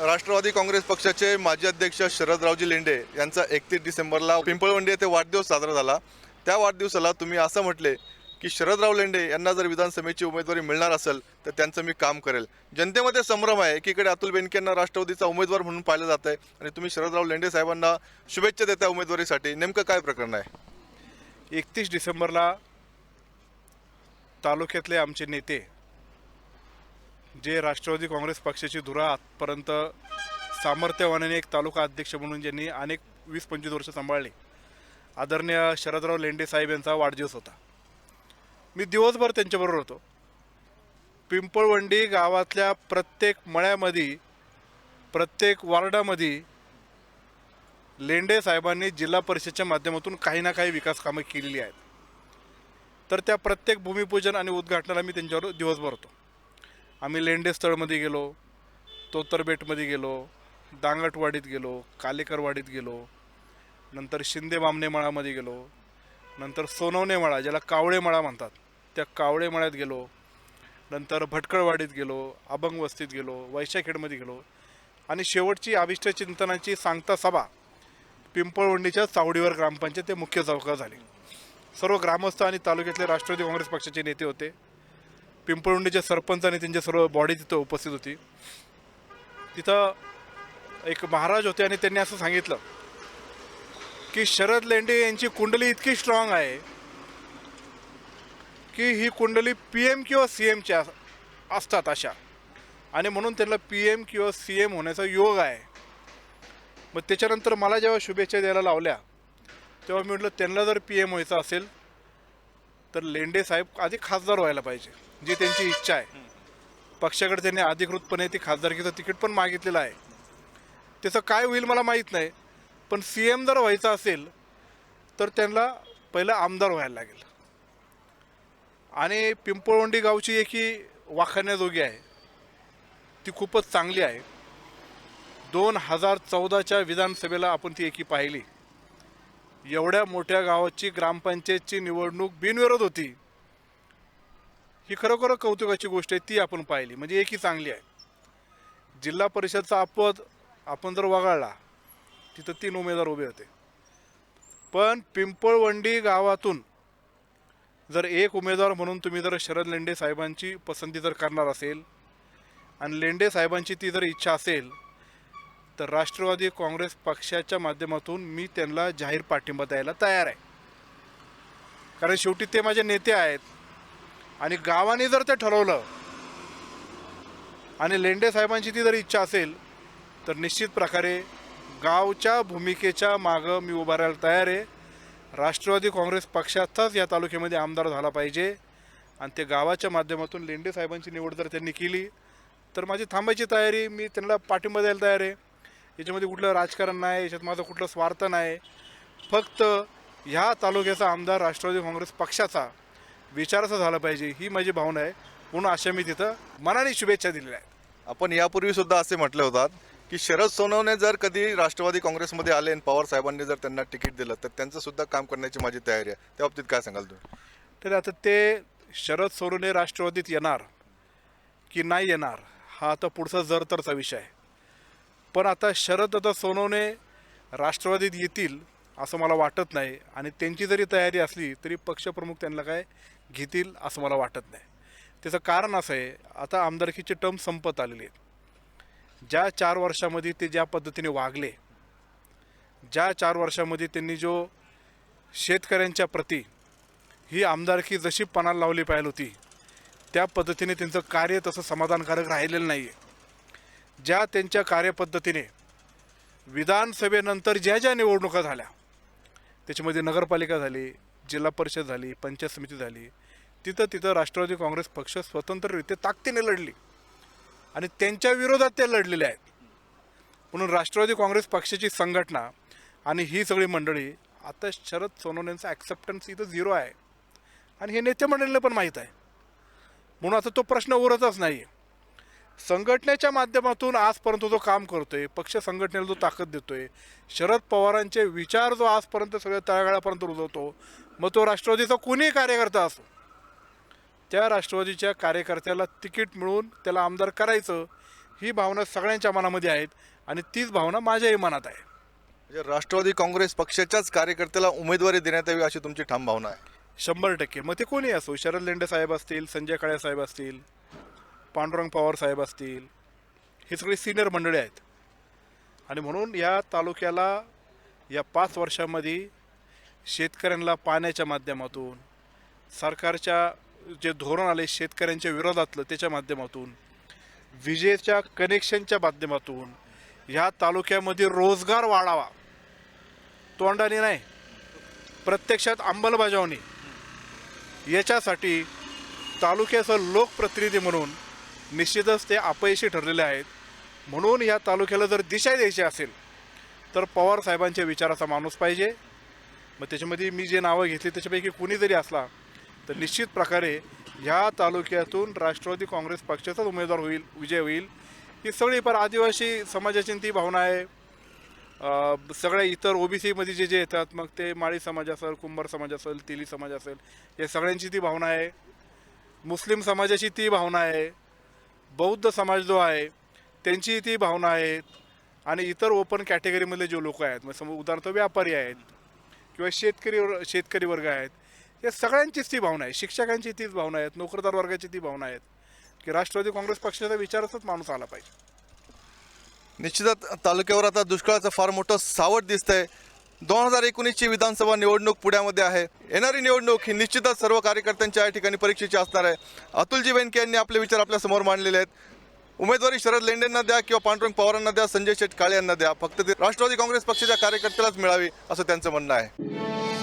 राष्ट्रवादी काँग्रेस पक्षाचे माजी अध्यक्ष शरदरावजी लेंडे यांचा एकतीस डिसेंबरला पिंपळवंडी येथे वाढदिवस साजरा झाला. त्या वाढदिवसाला तुम्ही असं म्हटले की शरदराव लेंडे यांना जर विधानसभेची उमेदवारी मिळणार असेल तर त्यांचं मी काम करेल. जनतेमध्ये संभ्रम आहे एकीकडे अतुल बेनके यांना राष्ट्रवादीचा उमेदवार म्हणून पाहिलं जात आहे आणि तुम्ही शरदराव लेंडे साहेबांना शुभेच्छा देता उमेदवारीसाठी. नेमकं काय प्रकरण आहे? एकतीस डिसेंबरला तालुक्यातले आमचे नेते जे राष्ट्रवादी काँग्रेस पक्षाची धुरा आजपर्यंत सामर्थ्यवानाने एक तालुका अध्यक्ष म्हणून ज्यांनी अनेक वीस पंचवीस वर्ष सांभाळले. आदरणीय शरदराव लेंडे साहेब यांचा वाढदिवस होता. मी दिवसभर त्यांच्याबरोबर होतो. पिंपळवंडी गावातल्या प्रत्येक मळ्यामध्ये प्रत्येक वार्डामध्ये लेंडे साहेबांनी जिल्हा परिषदच्या माध्यमातून काही ना काही विकास कामं केलेली आहेत. तर त्या प्रत्येक भूमिपूजन आणि उद्घाटनाला मी त्यांच्यावर दिवसभर होतो. आम्ही लेंडे स्थळमध्ये गेलो तोतरबेटमध्ये गेलो दांगटवाडीत गेलो कालेकरवाडीत गेलो नंतर शिंदे बामणेमळामध्ये गेलो नंतर सोनवणेमळा ज्याला कावळेमळा म्हणतात त्या कावळे मळ्यात गेलो नंतर भटकळवाडीत गेलो अभंग वस्तीत गेलो वैशाखेडमध्ये गेलो आणि शेवटची आविष्ट चिंतनाची सांगता सभा पिंपळवंडीच्या चावडीवर ग्रामपंचायत ते मुख्य चौका झाली. सर्व ग्रामस्थ आणि तालुक्यातले राष्ट्रवादी काँग्रेस पक्षाचे नेते होते. पिंपळवंडीचे सरपंच आणि त्यांची सर्व बॉडी तिथं उपस्थित होती. तिथं एक महाराज होते आणि त्यांनी असं सांगितलं की शरद लेंडे यांची कुंडली इतकी स्ट्रॉंग आहे की ही कुंडली पी एम किंवा सी एमच्या असतात अशा. आणि म्हणून त्यांना पी एम किंवा सी एम होण्याचा योग आहे. मग त्याच्यानंतर मला जेव्हा शुभेच्छा द्यायला लावल्या तेव्हा मी म्हटलं त्यांना जर पी एम व्हायचं असेल तर लेंडे साहेब आधी खासदार व्हायला पाहिजे. जी त्यांची इच्छा आहे. पक्षाकडे त्यांनी अधिकृतपणे ती खासदारकीचं तिकीट पण मागितलेलं आहे. त्याचं काय होईल मला माहीत नाही पण सी एम जर व्हायचं असेल तर त्यांना पहिलं आमदार व्हायला लागेल. आणि पिंपळवंडी गावची एकी वाखाण्याजोगी आहे. ती खूपच चांगली आहे. दोन हजार चौदाच्या विधानसभेला आपण ती एकी पाहिली. एवढ्या मोठ्या गावाची ग्रामपंचायतची निवडणूक बिनविरोध होती. ही खरोखर कौतुकाची गोष्ट आहे ती आपण पाहिली. म्हणजे एकी चांगली आहे. जिल्हा परिषदचा अपद आपण जर वगळला तिथं तीन उमेदवार उभे होते. पण पिंपळवंडी गावातून जर एक उमेदवार म्हणून तुम्ही जर शरद लेंडे साहेबांची पसंती जर करणार असेल आणि लेंडे साहेबांची ती जर इच्छा असेल तर राष्ट्रवादी काँग्रेस पक्षाच्या माध्यमातून मी त्यांना जाहीर पाठिंबा द्यायला तयार आहे. कारण शेवटी ते माझे नेते आहेत. आणि गावाने जर ते ठरवलं आणि लेंडे साहेबांची ती जर इच्छा असेल तर निश्चित प्रकारे गावच्या भूमिकेच्या मागं मी उभा राहायला तयार आहे. राष्ट्रवादी काँग्रेस पक्षाचाच या तालुक्यामध्ये आमदार झाला पाहिजे. आणि ते गावाच्या माध्यमातून लेंडे साहेबांची निवड जर त्यांनी केली तर माझी थांबायची तयारी मी त्यांना पाठिंबा द्यायला तयार आहे. याच्यामध्ये कुठलं राजकारण नाही याच्यात माझं कुठलं स्वार्थ नाही. फक्त ह्या तालुक्याचा आमदार राष्ट्रवादी काँग्रेस पक्षाचा विचाराचा झाला पाहिजे ही माझी भावना आहे. म्हणून अशा मी तिथं मनाने शुभेच्छा दिलेल्या आहेत. आपण यापूर्वी सुद्धा असे म्हटले होतात की शरद सोनवणे जर कधी राष्ट्रवादी काँग्रेसमध्ये आले आणि पवार साहेबांनी जर त्यांना तिकीट दिलं तर त्यांचं सुद्धा काम करण्याची माझी तयारी आहे. त्या बाबतीत काय सांगाल तुम्ही? तर आता ते शरद सोरुने राष्ट्रवादीत येणार की नाही येणार हा आता पुढचा जर तरचा विषय आहे. पण आता शरद आता सोनवणे राष्ट्रवादीत येतील असं मला वाटत नाही. आणि त्यांची जरी तयारी असली तरी पक्षप्रमुख त्यांना काय घेतील असं मला वाटत नाही. त्याचं कारण असं आहे आता आमदारकीचे टर्म संपत आलेले आहेत ज्या चार वर्षामध्ये ते ज्या पद्धतीने वागले ज्या चार वर्षामध्ये त्यांनी जो शेतकऱ्यांच्या प्रती ही आमदारकी जशी पणाला लावली पाहिजे होती त्या पद्धतीने त्यांचं कार्य तसं समाधानकारक राहिलेलं नाही आहे ज्या त्यांच्या कार्यपद्धतीने विधानसभेनंतर ज्या ज्या निवडणुका झाल्या त्याच्यामध्ये नगरपालिका झाली जिल्हा परिषद झाली पंचायत समिती झाली. तिथं तिथं राष्ट्रवादी काँग्रेस पक्ष स्वतंत्ररित्या ताकदीने लढली. आणि त्यांच्या विरोधात ते लढलेले आहेत. म्हणून राष्ट्रवादी काँग्रेस पक्षाची संघटना आणि ही सगळी मंडळी आता शरद सोनवणेंचा ॲक्सेप्टन्स इथं झिरो आहे. आणि हे नेते मंडळीला पण माहीत आहे. म्हणून आता तो प्रश्न उरतच नाही. आहे संघटनेच्या माध्यमातून आजपर्यंत जो काम करतोय. पक्ष संघटनेला जो ताकद देतोय. शरद पवारांचे विचार जो आजपर्यंत सगळ्या तळागाळापर्यंत रुजवतो मग तो राष्ट्रवादीचा कोणीही कार्यकर्ता असो त्या राष्ट्रवादीच्या कार्यकर्त्याला तिकीट मिळून त्याला आमदार करायचं ही भावना सगळ्यांच्या मनामध्ये आहेत आणि तीच भावना माझ्याही मनात आहे. म्हणजे राष्ट्रवादी काँग्रेस पक्षाच्याच कार्यकर्त्याला उमेदवारी देण्यात यावी अशी तुमची ठाम भावना आहे? शंभर टक्के. मग ते कोणी असो? शरद लेंडे साहेब असतील संजय काळे साहेब असतील पांडुरंग पवार साहेब असतील हे सगळे सिनियर मंडळी आहेत. आणि म्हणून या तालुक्याला या पाच वर्षामध्ये शेतकऱ्यांना पाण्याच्या माध्यमातून सरकारच्या जे धोरण आले शेतकऱ्यांच्या विरोधातलं त्याच्या माध्यमातून विजेच्या कनेक्शनच्या माध्यमातून ह्या तालुक्यामध्ये रोजगार वाढावा. तोंडाने नाही प्रत्यक्षात अंमलबजावणी. याच्यासाठी तालुक्याचं लोकप्रतिनिधी म्हणून निश्चितच ते अपयशी ठरलेले आहेत. म्हणून या तालुक्याला जर दिशा द्यायची असेल तर पवार साहेबांच्या विचाराचा माणूस पाहिजे. मग त्याच्यामध्ये मी जे नावं घेतली त्याच्यापैकी कुणी जरी असला तर निश्चित प्रकारे ह्या तालुक्यातून राष्ट्रवादी काँग्रेस पक्षाचाच उमेदवार होईल विजय होईल. ही सगळी पर आदिवासी समाजाची ती भावना आहे. सगळ्या इतर ओबीसीमध्ये जे जे येतात मग ते माळी समाज असेल कुंभार समाज असेल तेली समाज असेल या सगळ्यांची ती भावना आहे. मुस्लिम समाजाची ती भावना आहे. बौद्ध समाज जो आहे त्यांची ती भावना आहे आणि इतर ओपन कॅटेगरीमधले जे लोक आहेत मग समजा उदाहरणार्थ व्यापारी आहेत किंवा शेतकरी शेतकरी वर्ग आहेत या सगळ्यांचीच ती भावना आहे. शिक्षकांची तीच भावना आहेत नोकरदार वर्गाची ती भावना आहेत. की राष्ट्रवादी काँग्रेस पक्षाचा विचारच माणूस आला पाहिजे. निश्चितच तालुक्यावर आता दुष्काळाचं फार मोठं सावट दिसतंय. दोन हजार एकोणीसची विधानसभा निवडणूक पुण्यामध्ये आहे. येणारी निवडणूक ही निश्चितच सर्व कार्यकर्त्यांच्या या ठिकाणी परीक्षेची असणार आहे. अतुलजी बेनके यांनी आपले विचार आपल्यासमोर मांडलेले आहेत. उमेदवारी शरद लेंडेंना द्या किंवा पांडुरंग पवारांना द्या संजय शेठ काळे यांना द्या. फक्त ते राष्ट्रवादी काँग्रेस पक्षाच्या कार्यकर्त्यालाच मिळावी असं त्यांचं म्हणणं आहे.